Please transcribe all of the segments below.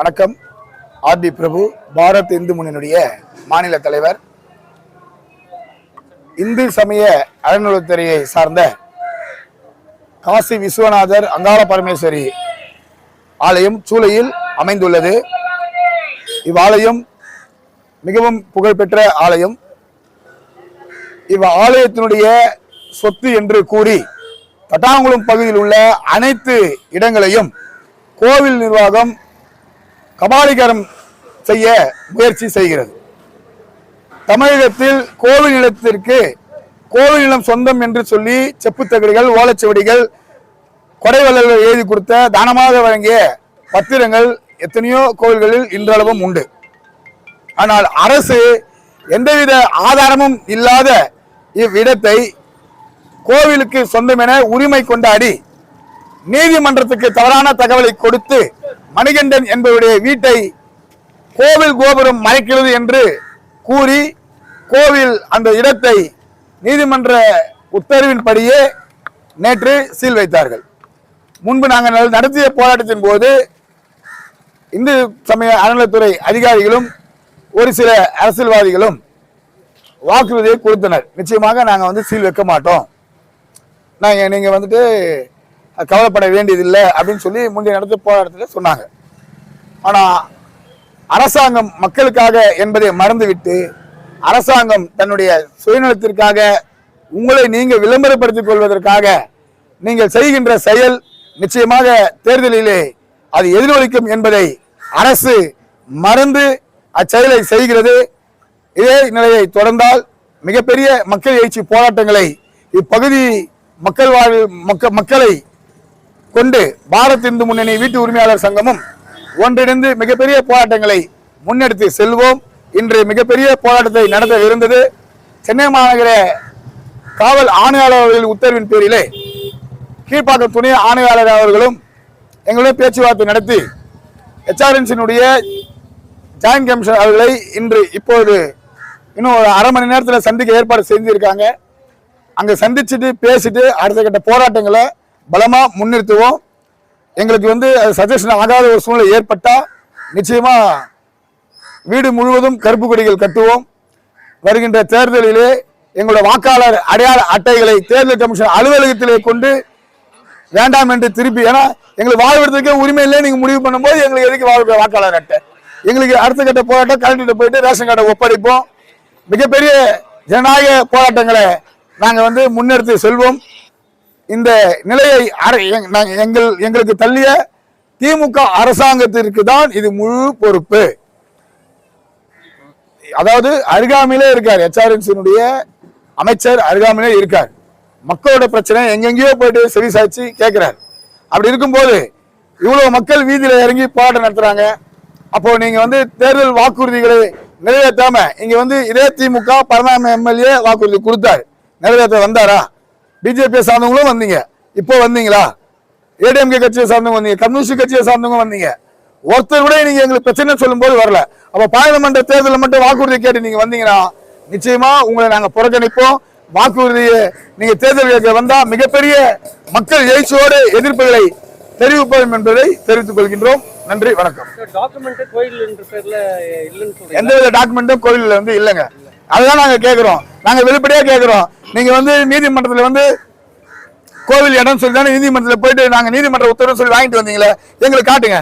வணக்கம். ஆர்டி பிரபு பாரத் இந்து முன்னணியுடைய மாநில தலைவர். இந்து சமய அறநிலையத்துறையை சார்ந்த காசி விஸ்வநாதர் அங்காள பரமேஸ்வரி ஆலயம் சூளையில் அமைந்துள்ளது. இவ்வாலயம் மிகவும் புகழ்பெற்ற ஆலயம். இவ் ஆலயத்தினுடைய சொத்து என்று கூறி தட்டாங்குளம் பகுதியில் உள்ள அனைத்து இடங்களையும் கோவில் நிர்வாகம் கபாலிகரம் செய்ய முயற்சி செய்கிறது. தமிழகத்தில் கோவில் நிலத்திற்கு கோவில் நிலம் சொந்தம் என்று சொல்லி செப்புத்தகடுகள் ஓலைச்சுவடிகள் கொடைவள்ளல்கள் எழுதி கொடுத்த தானமாக வழங்கிய பத்திரங்கள் எத்தனையோ கோவில்களில் இன்றளவும் உண்டு. ஆனால் அரசு எந்தவித ஆதாரமும் இல்லாத இவ்விடத்தை கோவிலுக்கு சொந்தம் என உரிமை கொண்டாடி நீதிமன்றத்துக்கு தவறான தகவலை கொடுத்து மணிகண்டன் என்பவருடைய வீட்டை கோவில் கோபுரம் மறைக்கிறது என்று கூறி கோவில் அந்த இடத்தை நீதிமன்ற உத்தரவின்படியே நேற்று சீல் வைத்தார்கள். முன்பு நாங்கள் நடத்திய போராட்டத்தின் போது இந்து சமய அறநிலைத்துறை அதிகாரிகளும் ஒரு சில அரசியல்வாதிகளும் வாக்குறுதியை கொடுத்தனர். நிச்சயமாக நாங்கள் வந்து சீல் வைக்க மாட்டோம். நாங்கள் நீங்கள் வந்துட்டு கவலைப்பட வேண்டியதில்லை அப்படின்னு சொல்லி முந்தைய நடத்த போராட்டத்தில் சொன்னாங்க. ஆனால் அரசாங்கம் மக்களுக்காக என்பதை மறந்துவிட்டு அரசாங்கம் தன்னுடைய சுயநலத்திற்காக உங்களை நீங்கள் விளம்பரப்படுத்திக் கொள்வதற்காக நீங்கள் செய்கின்ற செயல் நிச்சயமாக தேர்தலிலே அது எதிரொலிக்கும் என்பதை அரசு மறந்து அச்செயலை செய்கிறது. இதே நிலையை தொடர்ந்தால் மிகப்பெரிய மக்கள் எழுச்சி போராட்டங்களை இப்பகுதி மக்கள் வாழ் மக்க மக்களை கொண்டு பாரத் இந்து முன்னணி வீட்டு உரிமையாளர் சங்கமும் ஒன்றிணைந்து மிகப்பெரிய போராட்டங்களை முன்னெடுத்து செல்வோம். இன்று மிகப்பெரிய போராட்டத்தை நடத்தவிருந்தது சென்னை மாநகர காவல் ஆணையாளர் அவர்களின் உத்தரவின் பேரிலே கீழ்ப்பாக்கம் துணை ஆணையாளர் அவர்களும் எங்களுடைய பேச்சுவார்த்தை நடத்தி ஹெச்ஆர்என்சியினுடைய ஜாயின்ட் கமிஷனர் அவர்களை இன்று இப்போது இன்னும் ஒரு அரை மணி நேரத்தில் சந்திக்க ஏற்பாடு செஞ்சுருக்காங்க அங்கே சந்திச்சுட்டு பேசிட்டு அடுத்த கட்ட போராட்டங்களை பலமாக முன்னிறுத்துவோம். எங்களுக்கு வந்து அது சஜஷன் ஆகாத ஒரு சூழ்நிலை ஏற்பட்டால் நிச்சயமாக வீடு முழுவதும் கருப்பு கொடிகள் கட்டுவோம். வருகின்ற தேர்தலிலே எங்களுடைய வாக்காளர் அடையாள அட்டைகளை தேர்தல் கமிஷன் அலுவலகத்திலே கொண்டு வேண்டாம் என்று திருப்பி ஏன்னா எங்களுக்கு வாழ்வதற்கே உரிமை இல்லை நீங்கள் முடிவு பண்ணும்போது எங்களுக்கு எதுக்கு வாழ்க்கை வாக்காளர் அட்டை? எங்களுக்கு அடுத்த கட்ட போராட்டம் கலெக்டர்கிட்ட போயிட்டு ரேஷன் கார்டை ஒப்படைப்போம். மிகப்பெரிய ஜனநாயக போராட்டங்களை நாங்கள் வந்து முன்னெடுத்து செல்வோம். இந்த நிலையை எங்- எங்கள் எங்களுக்கு தள்ளிய திமுக அரசாங்கத்திற்கு தான் இது முழு பொறுப்பு. அதாவது அருகாமையிலே இருக்கார் எச்ஆர்என்சியினுடைய அமைச்சர் அருகாமையிலே இருக்கார். மக்களோட பிரச்சனை எங்கெங்கேயோ போயிட்டு செவி சாய்ச்சி கேட்கிறார் அப்படி இருக்கும்போது இவ்வளவு மக்கள் வீதியில இறங்கி போராட்டம் நடத்துறாங்க. அப்போ நீங்க வந்து தேர்தல் வாக்குறுதிகளை நிறைவேற்றாம இங்க வந்து இதே திமுக பரந்தாம எம்எல்ஏ வாக்குறுதி கொடுத்தாரு. நிறைவேற்ற வந்தாரா? பிஜேபி சார்ந்தவங்களும் வந்தீங்க. இப்போ வந்தீங்களா? ஏடிஎம்கே கட்சியை சார்ந்தவங்க வந்தீங்க. கம்யூனிஸ்ட் கட்சியை சார்ந்தவங்க வந்தீங்க. ஒருத்தர் கூட நீங்க எங்களுக்கு பிரச்சனை சொல்லும்போது வரல. அப்ப பாராளுமன்ற தேர்தலில் மட்டும் வாக்குறுதி கேட்டு நீங்க வந்தீங்கன்னா நிச்சயமா உங்களை நாங்க புறக்கணிப்போம். வாக்குறுதியை நீங்க தேர்தல் வந்தா மிகப்பெரிய மக்கள் எழுச்சியோடு எதிர்ப்புகளை தெரிவிப்போம் என்பதை தெரிவித்துக் கொள்கின்றோம். நன்றி வணக்கம். எந்தவித டாக்குமெண்ட்டும் கோயில்ல வந்து இல்லைங்க. அதுதான் நாங்க கேட்கிறோம் நாங்க வெளிப்படையா கேட்கிறோம் நீங்கள் வந்து நீதிமன்றத்தில் வந்து கோவில் இடம் சொல்லி தானே நீதிமன்றத்தில் போயிட்டு நாங்கள் நீதிமன்ற உத்தரவு சொல்லி வாங்கிட்டு வந்தீங்களே எங்களுக்கு காட்டுங்க.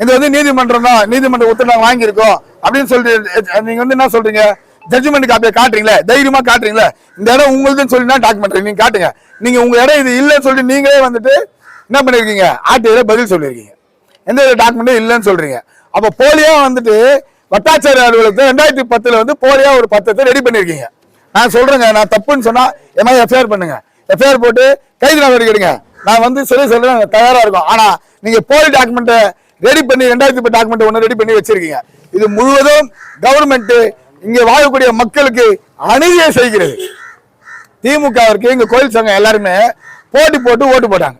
இது வந்து நீதிமன்றம் தான் நீதிமன்ற உத்தரவு நாங்கள் வாங்கியிருக்கோம் அப்படின்னு சொல்லிட்டு நீங்கள் வந்து என்ன சொல்கிறீங்க ஜட்ஜ்மெண்ட் காப்பியை காட்டுறீங்களே தைரியமாக காட்டுறீங்களே இந்த இடம் உங்களுதுன்னு சொல்லி தான் டாக்குமெண்ட் நீங்கள் காட்டுங்க. நீங்கள் உங்கள் இடம் இது இல்லைன்னு சொல்லிட்டு நீங்களே வந்துட்டு என்ன பண்ணிருக்கீங்க? ஆர்டிஐல பதில் சொல்லியிருக்கீங்க எந்த ஒரு டாக்குமெண்ட்டும் இல்லைன்னு சொல்கிறீங்க அப்போ போலியாக வந்துட்டு வட்டாச்சாரிய அலுவலகத்தை ரெண்டாயிரத்தி பத்தில் வந்து போலியாக ஒரு பத்திரத்தை ரெடி பண்ணியிருக்கீங்க நான் சொல்றேங்க நான் தப்புன்னு சொன்னா என் மாதிரி எஃப்ஐஆர் பண்ணுங்க. எஃப்ஐஆர் போட்டு கைது நடவடிக்கை எடுங்க. நான் வந்து சொல்லி சொல்றேன் தயாரா இருக்கும். ஆனா நீங்க போலி டாக்குமெண்ட்டை ரெடி பண்ணி ரெண்டாயிரத்தி பத்து டாக்குமெண்ட் ஒன்று ரெடி பண்ணி வச்சிருக்கீங்க. இது முழுவதும் கவர்மெண்ட் இங்க வாழக்கூடிய மக்களுக்கு அநீதியை செய்கிறது. திமுகவிற்கு எங்க கோயில் சங்கம் எல்லாருமே போட்டி போட்டு ஓட்டு போட்டாங்க.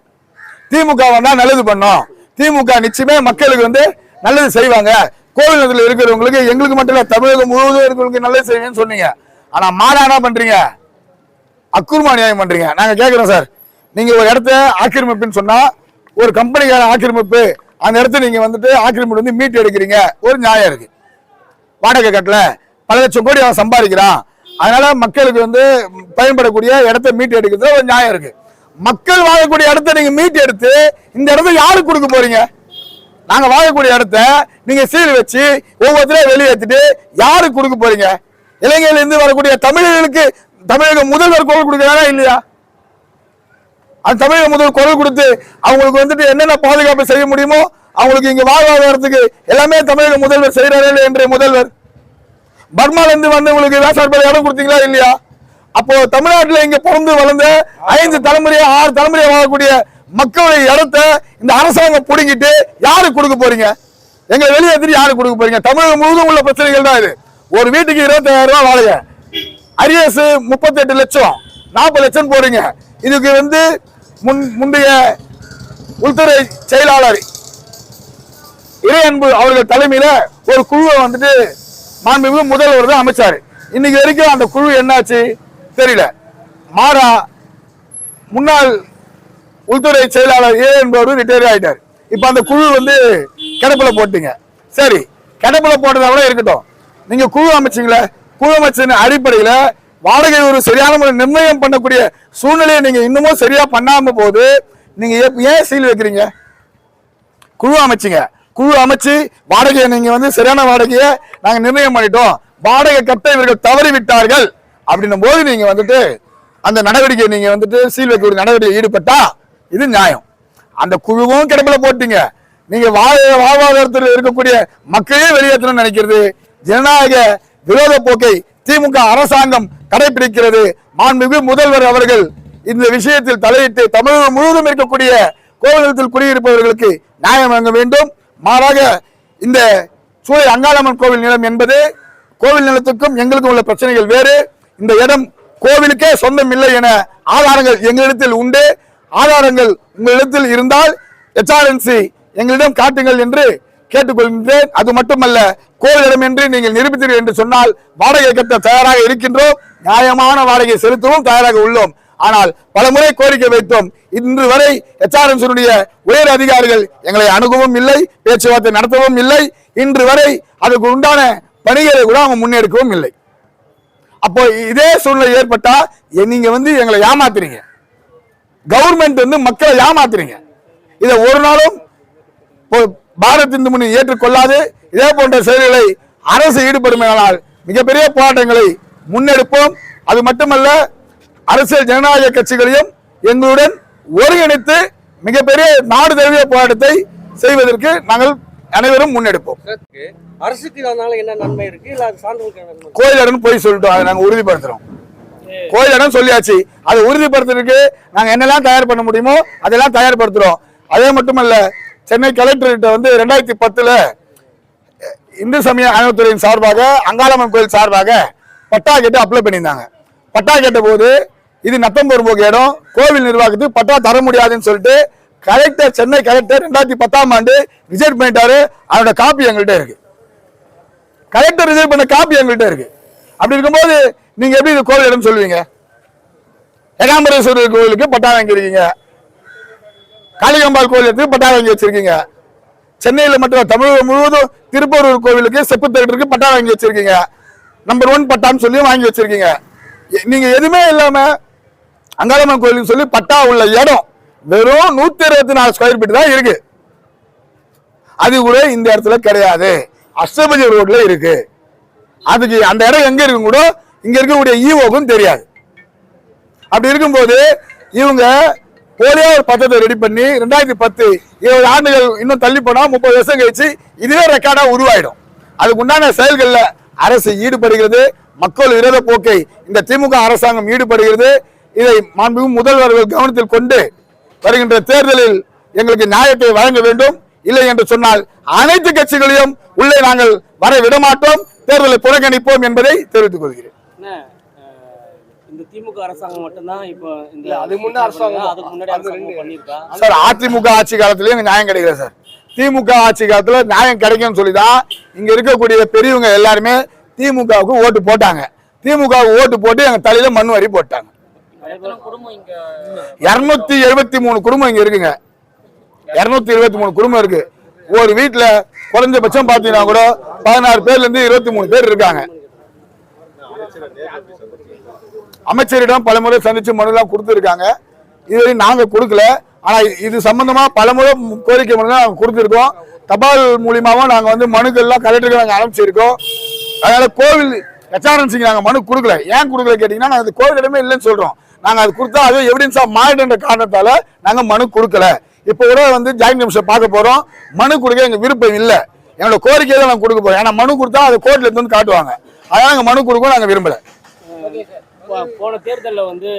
திமுக வந்தா நல்லது பண்ணோம். திமுக நிச்சயமே மக்களுக்கு வந்து நல்லது செய்வாங்க. கோவில் நிலத்தில் இருக்கிறவங்களுக்கு எங்களுக்கு மட்டும் இல்லை தமிழகம் முழுவதும் இருக்கிறவங்களுக்கு நல்லது செய்வேன்னு சொன்னீங்க. ஆனா மாடா என்ன பண்றீங்க? அக்குர்மா நியாயம் பண்றீங்க. நாங்க கேக்குறோம் சார். நீங்க ஒரு இடத்த ஆக்கிரமிப்புன்னு சொன்னா ஒரு கம்பெனிக்கான ஆக்கிரமிப்பு அந்த இடத்த நீங்க வந்துட்டு ஆக்கிரமிப்பு வந்து மீட்டு எடுக்கிறீங்க. ஒரு நியாயம் இருக்கு. வாடகை கட்டல. பல லட்சம் கோடி அவன் சம்பாதிக்கிறான். அதனால மக்களுக்கு வந்து பயன்படக்கூடிய இடத்த மீட்டு எடுக்கிறது ஒரு நியாயம் இருக்கு. மக்கள் வாழக்கூடிய இடத்த நீங்க மீட்டு எடுத்து இந்த இடத்த யாருக்கு கொடுக்க போறீங்க? நாங்க வாழக்கூடிய இடத்த நீங்க சீல் வச்சு ஒவ்வொருத்தரையும் வெளியேற்றிட்டு யாருக்கு கொடுக்க போறீங்க? இலங்கையிலிருந்து வரக்கூடிய தமிழர்களுக்கு தமிழக முதல்வர் குரல் கொடுக்கிறாரா இல்லையா? அந்த தமிழக முதல் குரல் கொடுத்து அவங்களுக்கு வந்துட்டு என்னென்ன பாதுகாப்பு செய்ய முடியுமோ அவங்களுக்கு இங்கே வாழ்வாதாரத்துக்கு எல்லாமே தமிழக முதல்வர் செய்யறாரு என்ற முதல்வர்? பர்மாலேருந்து வந்து உங்களுக்கு விவசாய இடம் கொடுத்தீங்களா இல்லையா? அப்போ தமிழ்நாட்டில் இங்கே பிறந்து வளர்ந்த ஐந்து தலைமுறையை ஆறு தலைமுறையை வாழக்கூடிய மக்களுடைய இடத்த இந்த அரசாங்கம் பிடுங்கிட்டு யாருக்கு கொடுக்க போறீங்க? எங்க வெளியேற்றிட்டு யாருக்கு கொடுக்க போறீங்க? தமிழகம் முழுவதும் உள்ள பிரச்சனைகள் தான் இது. ஒரு வீட்டுக்கு இருபத்தாயிரம் ரூபாய் வாடகை. அரியஸ் முப்பத்தெட்டு லட்சம். நாற்பது லட்சம் போறீங்க இதுக்கு வந்து முன் முந்தைய உள்துறை செயலாளர் இறையன்பு அவர்கள் தலைமையில ஒரு குழுவை வந்துட்டு மாண்புமிகு முதல்வர் தான் அமைச்சாரு. இன்னைக்கு வரைக்கும் அந்த குழு என்னாச்சு தெரியல. மாறா முன்னாள் உள்துறை செயலாளர் ஏ என்பவர் ரிட்டையர் ஆயிட்டார். இப்ப அந்த குழு வந்து கிடப்பில் போட்டீங்க. சரி கிடப்பில் போட்டதை கூட இருக்கட்டும். நீங்க குழு அமைச்சீங்களே குழு அமைச்சின் அடிப்படையில வாடகை ஒரு சரியான முறை நிர்ணயம் பண்ணக்கூடிய சூழ்நிலையை நீங்க இன்னமும் சரியா பண்ணாம போது நீங்க ஏன் சீல் வைக்கிறீங்க? குழு அமைச்சிங்க. குழு அமைச்சு வாடகையை நீங்க வந்து சரியான வாடகையை நாங்க நிர்ணயம் பண்ணிட்டோம். வாடகை கட்ட இவர்கள் தவறி விட்டார்கள் அப்படின்னும் போது நீங்க வந்துட்டு அந்த நடவடிக்கையை நீங்க வந்துட்டு சீல் வைக்கக்கூடிய நடவடிக்கை ஈடுபட்டா இது நியாயம். அந்த குழுவும் கிடப்பில் போட்டீங்க. நீங்க வாழ வாழ்வாதாரத்தில் இருக்கக்கூடிய மக்களே வெளியேற்றணும்னு நினைக்கிறது ஜனநாயக விரோத போக்கை திமுக அரசாங்கம் கடைபிடிக்கிறது. மாண்புமிகு முதல்வர் அவர்கள் இந்த விஷயத்தில் தலையிட்டு தமிழகம் முழுவதும் இருக்கக்கூடிய கோவிலத்தில் குடியிருப்பவர்களுக்கு நியாயம் வழங்க வேண்டும். மாறாக இந்த சூழல் அங்காளம்மன் கோவில் நிலம் என்பது கோவில் நிலத்துக்கும் எங்களுக்கும் உள்ள பிரச்சனைகள் வேறு. இந்த இடம் கோவிலுக்கே சொந்தம் இல்லை என ஆதாரங்கள் எங்களிடத்தில் உண்டு. ஆதாரங்கள் உங்களிடத்தில் இருந்தால் எச்ஆர்என்சி எங்களிடம் காட்டுங்கள் என்று கேட்டுக்கொள்கின்றேன். அது மட்டுமல்ல கோவிலிடம் என்று நீங்கள் நிரூபித்தீர்கள் என்று சொன்னால் வாடகை கட்ட தயாராக இருக்கின்றோம். நியாயமான வாடகை செலுத்தவும் தயாராக உள்ளோம். ஆனால் பலமுறை கோரிக்கை வைத்தோம். இன்று வரை எச்ஆர்என்சியுடைய உயர் அதிகாரிகள் எங்களை அணுகவும் இல்லை பேச்சுவார்த்தை நடத்தவும் இல்லை. இன்று வரை அதுக்கு உண்டான பணிகளை கூட அவங்க முன்னெடுக்கவும் இல்லை. அப்போ இதே சூழ்நிலை ஏற்பட்டா நீங்க வந்து எங்களை ஏமாத்துறீங்க. கவர்மெண்ட் வந்து மக்களை ஏமாத்துறீங்க. இதை ஒரு நாளும் பாரத் இந்து முன்னணி ஏற்றுக்கொள்ளாது. இதே போன்ற செயல்களை அரசு ஈடுபடுமானால் மிகப்பெரிய போராட்டங்களை முன்னெடுப்போம். அது மட்டுமல்ல அரசியல் ஜனநாயக கட்சிகளையும் எங்களுடன் ஒருங்கிணைத்து மிகப்பெரிய நாடு தழுவிய போராட்டத்தை செய்வதற்கு நாங்கள் அனைவரும் முன்னெடுப்போம். அரசுக்கு என்ன நன்மை இருக்கு? போய் சொல்லிட்டோம் அதை நாங்க உறுதிப்படுத்துறோம். கோயில் இடம் சொல்லியாச்சு அதை உறுதிப்படுத்துறதுக்கு நாங்க என்னெல்லாம் தயார் பண்ண முடியுமோ அதெல்லாம் தயார்படுத்துறோம். அதே மட்டுமல்ல சென்னை கலெக்டர்கிட்ட வந்து ரெண்டாயிரத்தி பத்துல இந்து சமய அறநிலைத்துறையின் சார்பாக அங்காளம்மன் கோயில் சார்பாக பட்டா கேட்டு அப்ளை பண்ணியிருந்தாங்க. பட்டா கேட்ட போது இது நத்தம் போக்கு இடம் கோவில் நிர்வாகத்துக்கு பட்டா தர முடியாதுன்னு சொல்லிட்டு கலெக்டர் சென்னை கலெக்டர் ரெண்டாயிரத்தி பத்தாம் ஆண்டு ரிஜெக்ட் பண்ணிட்டாரு. அதோட காப்பி எங்கள்கிட்ட இருக்கு. கலெக்டர் ரிசர்வ் பண்ண காப்பி எங்கள்கிட்ட இருக்கு. அப்படி இருக்கும்போது நீங்க எப்படி இது கோவில் இடம் சொல்லுவீங்க? ஏகாம்பரேஸ்வரர் கோவிலுக்கு பட்டா வாங்கியிருக்கீங்க. காளிகாம்பாள் கோவிலுக்கு பட்டா வாங்கி வச்சிருக்கீங்க. சென்னையில் மட்டும் தமிழகம் முழுவதும் திருப்பரூர் கோவிலுக்கு செப்பு தேட்டருக்கு பட்டா வாங்கி வச்சிருக்கீங்க. நம்பர் ஒன் பட்டான்னு சொல்லி வாங்கி வச்சிருக்கீங்க. எ- நீங்க எதுவுமே இல்லாம அங்காளம்மன் கோயிலுக்கு சொல்லி பட்டா உள்ள இடம் வெறும் நூத்தி இருபத்தி நாலு ஸ்கொயர் ஃபீட் தான் இருக்கு. அது கூட இந்த இடத்துல கிடையாது. அஷ்டபதி ரோட்ல இருக்கு. அதுக்கு அந்த இடம் எங்க இருக்கும் கூட இங்க இருக்கக்கூடிய ஈவோக்கும் தெரியாது. அப்படி இருக்கும்போது இவங்க போலியா ஒரு பத்திரத்தை ரெடி பண்ணி ரெண்டாயிரத்தி பத்து இருபது ஆண்டுகள் இன்னும் தள்ளி போனால் முப்பது வருஷம் கழிச்சு இதுவே ரெக்கார்டாக உருவாயிடும். அதுக்கு உண்டான செயல்களில் அரசு ஈடுபடுகிறது மக்கள் விரோத போக்கை இந்த திமுக அரசாங்கம் ஈடுபடுகிறது. இதை மாண்புமிகு முதல்வர்கள் கவனத்தில் கொண்டு வருகின்ற தேர்தலில் எங்களுக்கு நியாயத்தை வழங்க வேண்டும். இல்லை என்று சொன்னால் அனைத்து கட்சிகளையும் உள்ளே நாங்கள் வர விடமாட்டோம். தேர்தலை புறக்கணிப்போம் என்பதை தெரிவித்துக் கொள்கிறேன். இந்த திமுக அரசாங்கம் மட்டும்தான் இப்போ இந்த அதுக்கு முன்ன அரசாங்கம் அதுக்கு முன்னாடி அது. பண்ணியிருக்கா? சார் அதிமுக ஆட்சி காலத்திலயும் நியாயம் கிடைக்கல சார். திமுக ஆட்சி காலத்துல நியாயம் கிடைக்கும்னு சொல்லி தான் இங்க இருக்கக்கூடிய பெரியவங்க எல்லாருமே திமுகவுக்கு ஓட்டு போட்டாங்க. திமுகவுக்கு ஓட்டு போட்டு எங்க தலையில மண் வரி போட்டாங்க. இருநூத்தி எழுபத்தி மூணு குடும்பம் இங்க இருக்குங்க. இருநூத்தி எழுபத்தி மூணு குடும்பம் இருக்கு. ஒரு வீட்டுல குறைஞ்சபட்சம் பாத்தீங்கன்னா கூட பதினாறு பேர்ல இருந்து இருபத்தி மூணு பேர் இருக்காங்க. அமைச்சரிடம் பலமுறை சந்திச்சு மனுலாம் கொடுத்துருக்காங்க. இதுவரை நாங்கள் கொடுக்கல. ஆனால் இது சம்பந்தமா பலமுறை கோரிக்கை மனு நாங்கள் கொடுத்துருக்கோம். தபால் மூலியமாகவும் நாங்கள் வந்து மனுக்கள்லாம் கலெக்டருக்கு நாங்கள் அனுப்பிச்சிருக்கோம். அதனால் கோவில் எச்ஆர்என்சிக்கு நாங்கள் மனு கொடுக்கல. ஏன் கொடுக்கல கேட்டிங்கன்னா நாங்கள் அது கோவிலிடமே இல்லைன்னு சொல்கிறோம் நாங்கள் அது கொடுத்தா அது எவிடன்ஸாக மாறிடுன்ற காரணத்தால் நாங்கள் மனு கொடுக்கல. இப்போ கூட வந்து ஜாயிண்ட் கமிஷன் பார்க்க போகிறோம் மனு கொடுக்க எங்கள் விருப்பம் இல்லை. என்னோட கோரிக்கையை தான் நாங்கள் கொடுக்க போகிறோம் ஏன்னா மனு கொடுத்தா அது கோர்ட்டில் இருந்து வந்து காட்டுவாங்க. அதனால் நாங்கள் மனு கொடுக்க நாங்கள் விரும்பல. போன தேர்தலில் வந்து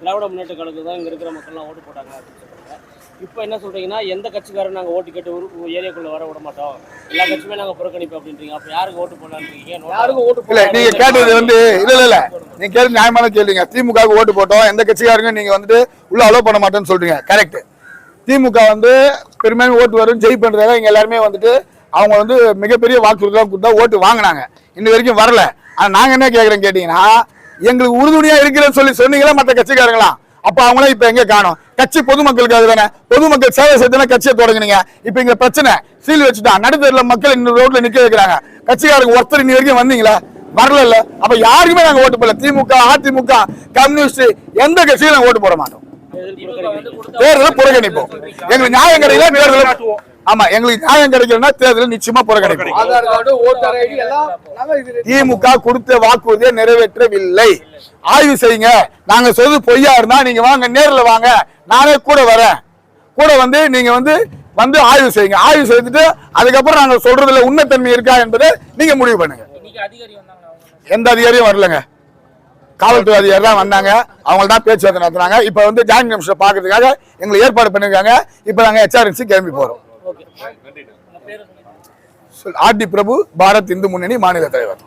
திராவிட முன்னேற்ற கழகம் தான் இங்கே இருக்கிற மக்கள்லாம் ஓட்டு போட்டாங்க அப்படின்னு சொல்றாங்க. இப்போ என்ன சொல்றீங்கன்னா எந்த கட்சிக்காரும் நாங்கள் ஓட்டு கேட்டு ஒரு ஏரியாக்குள்ள வர விட மாட்டோம். எல்லா கட்சியுமே நாங்கள் புறக்கணிப்போம் அப்படின்றீங்க. அப்போ யாருக்கு ஓட்டு போடலான்றீங்க யாருக்கும் ஓட்டு இல்ல நீங்க கேட்டது வந்து இல்ல இல்ல இல்ல. நீங்க கேட்டது நியாயமான கேள்விங்க. திமுகவுக்கு ஓட்டு போட்டோம். எந்த கட்சிக்காரங்க நீங்க வந்துட்டு உள்ள அலோவ் பண்ண மாட்டேன்னு சொல்றீங்க. கரெக்ட் திமுக வந்து பெரும்பாலும் ஓட்டு வரும் ஜெய் பண்றதாக இங்க எல்லாருமே வந்துட்டு அவங்க வந்து மிகப்பெரிய வாக்குறுதிலாம் கொடுத்தா ஓட்டு வாங்கினாங்க. இன்ன வரைக்கும் வரல. ஆனா நாங்க என்ன கேக்குறோம் கேட்டீங்கன்னா எங்களுக்கு உறுதுணையா இருக்கிறேன்னு சொல்லி சொன்னீங்களா? மத்த கட்சிக்காரங்களா? அப்ப அவங்களாம் இப்ப எங்க காணும்? கட்சி பொதுமக்களுக்காக தானே பொதுமக்கள் சேவை செய்தானே கட்சியை தொடங்குனீங்க. இப்ப இங்க பிரச்சனை. சீல் வச்சுட்டா நடுத்தருல மக்கள் இன்னும் ரோட்ல நிக்க வைக்கிறாங்க. கட்சிக்காரங்க ஒருத்தர் இன்னி வரைக்கும் வந்தீங்களா? வரல இல்ல அப்ப யாருக்குமே நாங்க ஓட்டு போடல. திமுக அதிமுக கம்யூனிஸ்ட் எந்த கட்சியும் நாங்க ஓட்டு போட மாட்டோம். தேர்தலை புறக்கணிப்போம். எங்களுக்கு நியாயம் கிடைக்கல தேர்தலை ஆமா எங்களுக்கு நியாயம் கிடைக்கலன்னா தேர்தலை நிச்சயமா நாங்க இது திமுக கொடுத்த வாக்குறுதியை நிறைவேற்றவில்லை. ஆய்வு செய்யுங்க. நாங்க சொல்றது பொய்யா இருந்தா நீங்க வாங்க நேர்ல வாங்க. நானே கூட வரேன். கூட வந்து நீங்க வந்து வந்து ஆய்வு செய்யுங்க. ஆய்வு செய்துட்டு அதுக்கப்புறம் நாங்க சொல்றதுல உண்மைத்தன்மை இருக்கா என்பதை நீங்க முடிவு பண்ணுங்க. எந்த அதிகாரியும் வரலங்க. காவல்துறை அதிகாரி தான் வந்தாங்க. அவங்க தான் பேச்சுவார்த்தை நடத்துனாங்க. இப்போ வந்து ஜாயின்ட் கமிஷனர் பார்க்கறதுக்காக எங்களை ஏற்பாடு பண்ணிருக்காங்க. இப்போ நாங்கள் ஹெச்ஆர்என்சி கிளம்பி போறோம். ஓகே ஆர்டி பிரபு பாரத் இந்து முன்னணி மாநில தலைவர்.